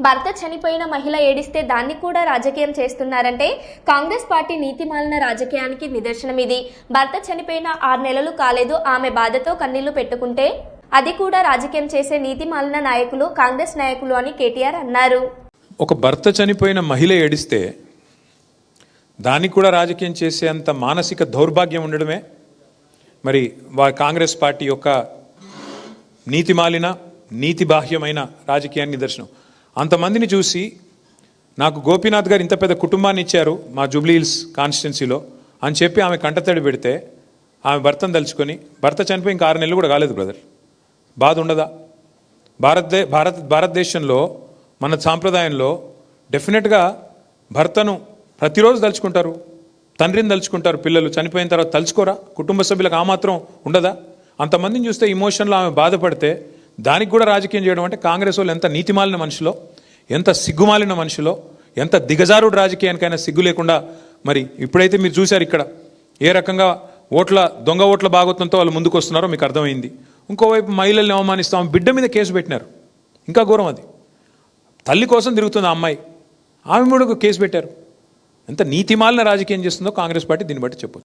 భర్త చనిపోయిన మహిళ ఏడిస్తే దాన్ని కూడా రాజకీయం చేస్తున్నారంటే కాంగ్రెస్ పార్టీ నీతిమాలిన రాజకీయానికి నిదర్శనం ఇది. భర్త చనిపోయిన ఆరు నెలలు కాలేదు ఆమె బాధతో కన్నీళ్ళు పెట్టుకుంటే అది కూడా రాజకీయం చేసే నీతిమాలిన నాయకులు కాంగ్రెస్ నాయకులు అని కేటీఆర్ అన్నారు. ఒక భర్త చనిపోయిన మహిళ ఏడిస్తే దాన్ని కూడా రాజకీయం చేసేంత మానసిక దౌర్భాగ్యం ఉండడమే? మరి వా కాంగ్రెస్ పార్టీ యొక్క నీతిమాలిన నీతి బాహ్యమైన రాజకీయానికి నిదర్శనం. అంతమందిని చూసి నాకు గోపీనాథ్ గారు ఇంత పెద్ద కుటుంబాన్ని ఇచ్చారు మా జూబ్లీ హిల్స్ కాన్స్టిట్యున్సీలో అని చెప్పి ఆమె కంటతడి పెడితే ఆమె భర్తను తలుచుకొని భర్త చనిపోయి ఇంకా ఆరు నెలలు కూడా కాలేదు బ్రదర్. బాధ ఉండదా? భారతదే భారత్ భారతదేశంలో మన సాంప్రదాయంలో డెఫినెట్గా భర్తను ప్రతిరోజు తలుచుకుంటారు. తండ్రిని తలుచుకుంటారు పిల్లలు. చనిపోయిన తర్వాత తలుచుకోరా? కుటుంబ సభ్యులకు ఆ మాత్రం ఉండదా? అంతమందిని చూస్తే ఇమోషన్లో ఆమె బాధపడితే దానికి కూడా రాజకీయం చేయడం అంటే కాంగ్రెస్ వాళ్ళు ఎంత నీతిమాలిన మనిషిలో ఎంత సిగ్గుమాలిన మనిషిలో ఎంత దిగజారుడు రాజకీయానికైనా సిగ్గు లేకుండా మరి ఇప్పుడైతే మీరు చూశారు ఇక్కడ ఏ రకంగా ఓట్ల దొంగ ఓట్ల భాగోత్వంతో వాళ్ళు ముందుకు వస్తున్నారో మీకు అర్థమైంది. ఇంకోవైపు మహిళల్ని అవమానిస్తాం బిడ్డ మీద కేసు పెట్టినారు. ఇంకా ఘోరం అది. తల్లి కోసం తిరుగుతుంది ఆ అమ్మాయి. ఆమె కూడా కేసు పెట్టారు. ఎంత నీతిమాలిన రాజకీయం చేస్తుందో కాంగ్రెస్ పార్టీ దీన్ని బట్టి చెప్పొచ్చు.